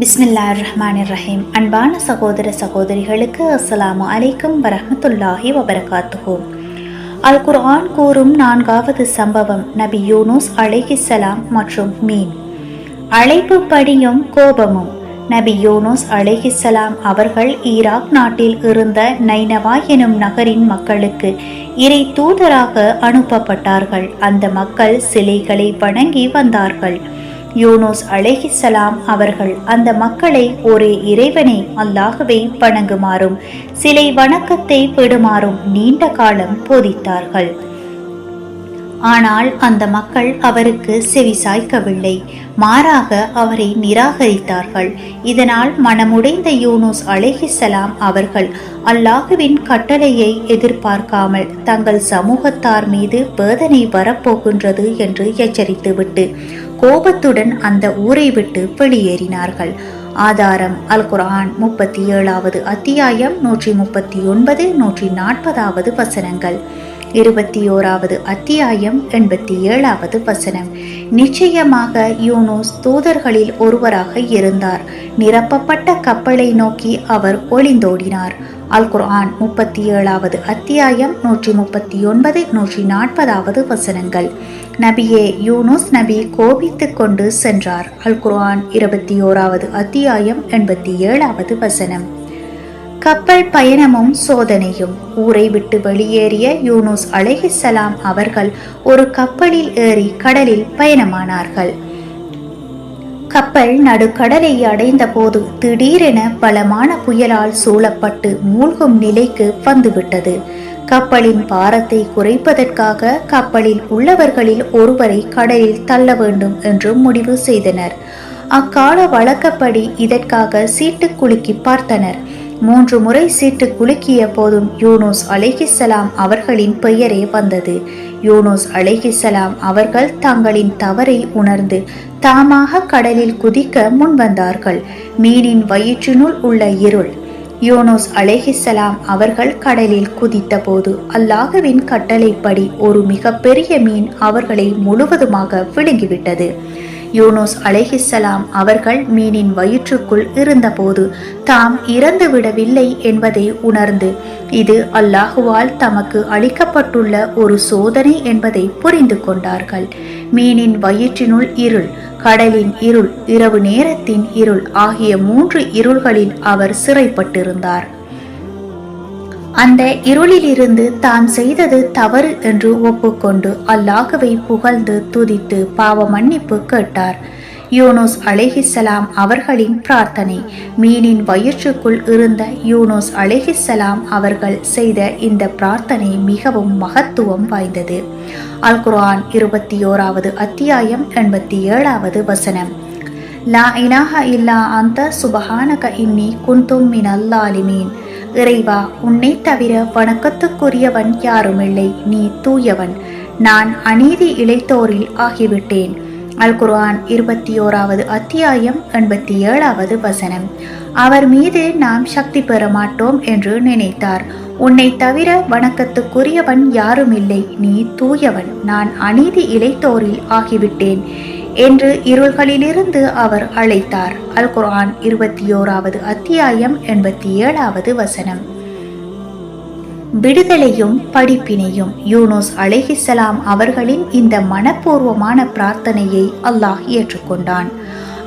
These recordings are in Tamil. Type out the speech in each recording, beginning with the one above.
பிஸ்மில்லா ரஹ்மான் ரஹீம் அன்பான சகோதர சகோதரிகளுக்கு அஸ்ஸலாமு அலைக்கும் வரஹ்மத்துல்லாஹி வபரகாத்துஹு. அல் குர்ஆன் கூறும் நான்காவது சம்பவம் நபி யூனுஸ் அலைஹிஸ்ஸலாம் மற்றும் மீன். அழைப்பு படியும் கோபமும். நபி யூனுஸ் அலைஹிஸ்ஸலாம் அவர்கள் ஈராக் நாட்டில் இருந்த நைனவா எனும் நகரின் மக்களுக்கு இறை தூதராக அனுப்பப்பட்டார்கள். அந்த மக்கள் சிலைகளை வணங்கி வந்தார்கள். யூனோஸ் அலேஹிசலாம் அவர்கள் அந்த மக்களை ஒரே இறைவனை அல்லாஹுவை வணங்குமாறும் சிலை வணக்கத்தை விடுமாறும் நீண்ட காலம் போதித்தார்கள். ஆனால் அந்த மக்கள் அவருக்கு செவிசாய்க்கவில்லை மாறாக அவரை நிராகரித்தார்கள். இதனால் மனமுடைந்த யூனுஸ் அலேஹிசலாம் அவர்கள் அல்லாஹுவின் கட்டளையை எதிர்பார்க்காமல் தங்கள் சமூகத்தார் மீது வேதனை வரப்போகின்றது என்று எச்சரித்துவிட்டு கோபத்துடன் அந்த ஊரை விட்டு வெளியேறினார்கள். ஆதாரம் அல் குரான் முப்பத்தி ஏழாவது அத்தியாயம் நூற்றி முப்பத்தி ஒன்பது நூற்றி நாற்பதாவது வசனங்கள். இருபத்தி ஓராவது அத்தியாயம் எண்பத்தி ஏழாவது வசனம். நிச்சயமாக யூனோஸ் தூதர்களில் ஒருவராக இருந்தார். நிரப்பப்பட்ட கப்பலை நோக்கி அவர் ஒளிந்தோடினார். அல் குர்ஆன் முப்பத்தி ஏழாவது அத்தியாயம் நூற்றி முப்பத்தி ஒன்பது நூற்றி நாற்பதாவது வசனங்கள். நபியே யூனுஸ் நபி கோபித்து கொண்டு சென்றார். அல் குர்ஆன் இருபத்தி ஓராவது அத்தியாயம் எண்பத்தி ஏழாவது வசனம். கப்பல் பயணமும் சோதனையும். ஊரை விட்டு வெளியேறிய யூனுஸ் அலைஹிஸ்ஸலாம் அவர்கள் ஒரு கப்பலில் ஏறி கடலில் பயணமானார்கள். கப்பல் நடுக்கடலை அடைந்த போது திடீரென பலமான புயலால் சூழப்பட்டு மூழ்கும் நிலைக்கு வந்துவிட்டது. கப்பலின் பாரத்தை குறைப்பதற்காக கப்பலில் உள்ளவர்களில் ஒருவரை கடலில் தள்ள வேண்டும் என்று முடிவு செய்தனர். அக்கால வழக்கப்படி இதற்காக சீட்டு குலுக்கி பார்த்தனர். மூன்று முறை சீட்டு குலுக்கிய போதும் யூனூஸ் அலைஹிஸ்ஸலாம் அவர்களின் பெயரே வந்தது. யூனூஸ் அலைஹிஸ்ஸலாம் அவர்கள் தங்களின் தவறை உணர்ந்து தாமாக கடலில் குதிக்க முன்வந்தார்கள். மீனின் வயிற்றினுள் உள்ள இருள். யோனோஸ் அலேஹிசலாம் அவர்கள் கடலில் குதித்தபோது அல்லாஹுவின் கட்டளைப்படி ஒரு மிகப்பெரிய மீன் அவர்களை முழுவதுமாக விழுங்கிவிட்டது. யூனோஸ் அலைஹிஸ்ஸலாம் அவர்கள் மீனின் வயிற்றுக்குள் இருந்தபோது தாம் இறந்து விடவில்லை என்பதை உணர்ந்து இது அல்லாஹுவால் தமக்கு அளிக்கப்பட்டுள்ள ஒரு சோதனை என்பதை புரிந்து கொண்டார்கள். மீனின் வயிற்றினுள் இருள் கடலின் இருள் இரவு நேரத்தின் இருள் ஆகிய மூன்று இருள்களில் அவர் சிறைப்பட்டிருந்தார். அந்த இருளிலிருந்து தான் செய்தது தவறு என்று ஒப்புக்கொண்டு அல்லாஹுவை புகழ்ந்து துதித்து பாவ மன்னிப்பு கேட்டார். யூனோஸ் அலைஹிஸ்ஸலாம் அவர்களின் பிரார்த்தனை மீனின் வயிற்றுக்குள் இருந்த யூனோஸ் அலைஹிஸ்ஸலாம் அவர்கள் செய்த இந்த பிரார்த்தனை மிகவும் மகத்துவம் வாய்ந்தது. அல் குரான் இருபத்தி ஓராவது அத்தியாயம் எண்பத்தி ஏழாவது வசனம். லா இலாஹ இல்லா அந்த சுபஹானக இன்னி குந்தும் மின் அல்லாலிமீன் இறைவா உன்னை தவிர வணக்கத்துக்குரியவன் யாருமில்லை. நீ தூயவன். நான் அநீதி இழைத்தோரில் ஆகிவிட்டேன். அல் குர்ஆன் இருபத்தி ஓராவது அத்தியாயம் எண்பத்தி ஏழாவது வசனம். அவர் மீது நாம் சக்தி பெற மாட்டோம் என்று நினைத்தார். உன்னை தவிர வணக்கத்துக்குரியவன் யாருமில்லை. நீ தூயவன். நான் அநீதி இழைத்தோரில் ஆகிவிட்டேன். என்று இருள்களிலிருந்து அவர் அழைத்தார். அல் குர்ஆன் இருபத்தி ஓராவது அத்தியாயம் எண்பத்தி ஏழாவது வசனம். விடுதலையும் படிப்பினையும் யூனோஸ் அலேஹிசலாம் அவர்களின் இந்த மனப்பூர்வமான பிரார்த்தனையை அல்லாஹ் ஏற்றுக்கொண்டான்.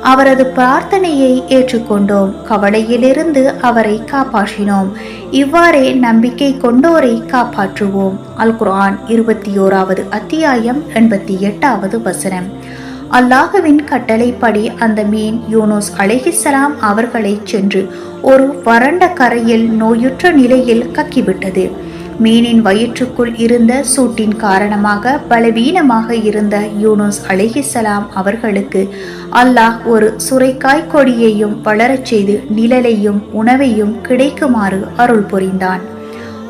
அவரது பிரார்த்தனையை ஏற்றுக்கொண்டோம். கவலையிலிருந்து அவரை காப்பாற்றினோம். இவ்வாறே நம்பிக்கை கொண்டோரை காப்பாற்றுவோம். அல் குர்ஆன் இருபத்தி ஓராவது அத்தியாயம் எண்பத்தி எட்டாவது வசனம். அல்லாஹுவின் கட்டளைப்படி அந்த மீன் யூனூஸ் அலிஹிசலாம் அவர்களை சென்று ஒரு வறண்ட கரையில் நோயுற்ற நிலையில் கக்கிவிட்டது. மீனின் வயிற்றுக்குள் இருந்த சூட்டின் காரணமாக பலவீனமாக இருந்த யூனோஸ் அலிஹிசலாம் அவர்களுக்கு அல்லாஹ் ஒரு சுரைக்காய் கொடியையும் வளரச் செய்து நிழலையும் உணவையும் கிடைக்குமாறு அருள் புரிந்தான்.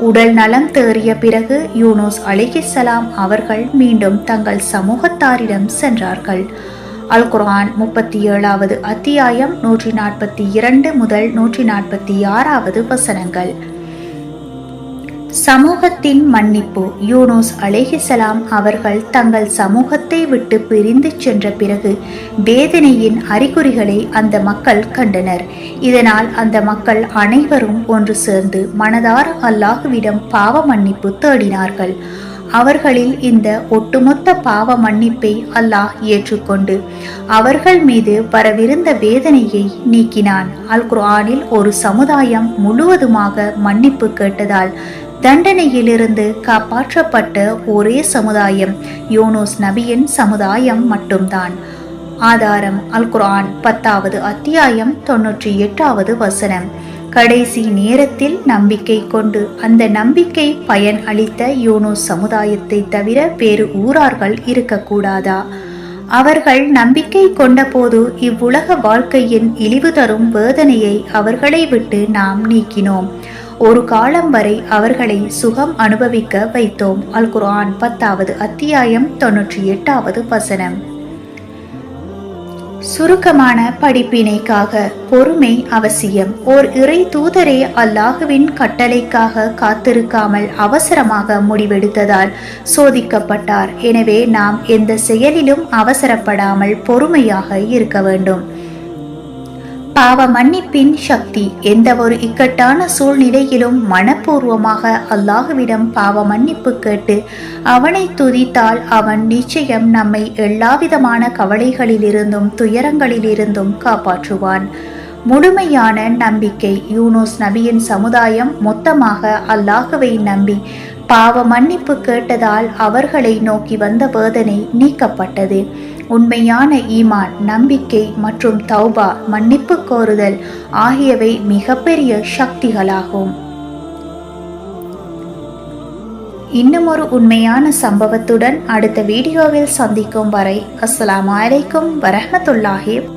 உடல் நலம் தேறிய பிறகு யூனோஸ் அலிகிசலாம் அவர்கள் மீண்டும் தங்கள் சமூகத்தாரிடம் சென்றார்கள். அல் குர்ஆன் முப்பத்தி ஏழாவது அத்தியாயம் நூற்றி நாற்பத்தி இரண்டு முதல் நூற்றி நாற்பத்தி ஆறாவது வசனங்கள். சமூகத்தின் மன்னிப்பு. யூனோஸ் அலேஹிசலாம் அவர்கள் தங்கள் சமூகத்தை விட்டு பிரிந்து சென்ற பிறகு வேதனையின் அறிகுறிகளை அந்த மக்கள் கண்டனர். இதனால் அந்த மக்கள் அனைவரும் ஒன்று சேர்ந்து மனதார அல்லாஹுவிடம் பாவ மன்னிப்பு தேடினார்கள். அவர்களில் இந்த ஒட்டுமொத்த பாவ மன்னிப்பை அல்லாஹ் ஏற்றுக்கொண்டு அவர்கள் மீது பரவிருந்த வேதனையை நீக்கினான். அல் குர்ஆனில் ஒரு சமுதாயம் முழுவதுமாக மன்னிப்பு கேட்டதால் தண்டனையிலிருந்து காப்பாற்றப்பட்ட ஒரே சமுதாயம் யோனோஸ் நபியின் சமுதாயம் மட்டும்தான். ஆதாரம் அல் குர்ஆன் பத்தாவது அத்தியாயம் தொன்னூற்றி எட்டாவது வசனம். கடைசி நேரத்தில் நம்பிக்கை கொண்டு அந்த நம்பிக்கை பயன் அளித்த யோனோ சமுதாயத்தை தவிர வேறு ஊரார்கள் இருக்கக்கூடாதா? அவர்கள் நம்பிக்கை கொண்டபோது இவ்வுலக வாழ்க்கையின் இழிவு தரும் வேதனையை அவர்களை விட்டு நாம் நீக்கினோம். ஒரு காலம் வரை அவர்களை சுகம் அனுபவிக்க வைத்தோம். அல் குரான் பத்தாவது அத்தியாயம் தொன்னூற்றி எட்டாவது வசனம். சுருக்கமான படிப்பினைக்காக பொறுமை அவசியம். ஓர் இறை தூதரே அல்லாஹுவின் கட்டளைக்காக காத்திருக்காமல் அவசரமாக முடிவெடுத்ததால் சோதிக்கப்பட்டார். எனவே நாம் எந்த செயலிலும் அவசரப்படாமல் பொறுமையாக இருக்க வேண்டும். பாவ மன்னிப்பின் சக்தி எந்த ஒரு இக்கட்டான சூழ்நிலையிலும் மனப்பூர்வமாக அல்லாஹுவிடம் பாவ மன்னிப்பு கேட்டு அவனை துதித்தால் அவன் நிச்சயம் நம்மை எல்லாவிதமான கவலைகளிலிருந்தும் துயரங்களிலிருந்தும் காப்பாற்றுவான். முழுமையான நம்பிக்கை யூனோஸ் நபியின் சமுதாயம் மொத்தமாக அல்லாஹுவை நம்பி பாவ மன்னிப்பு கேட்டதால் அவர்களை நோக்கி வந்த வேதனை நீக்கப்பட்டது. உண்மையான ஈமான் நம்பிக்கை மற்றும் தௌபா மன்னிப்பு கோருதல் ஆகியவை மிகப்பெரிய சக்திகளாகும். இன்னும் ஒரு உண்மையான சம்பவத்துடன் அடுத்த வீடியோவில் சந்திக்கும் வரை அஸ்லாம் அலைக்கும் வரஹ்மத்துல்லாஹி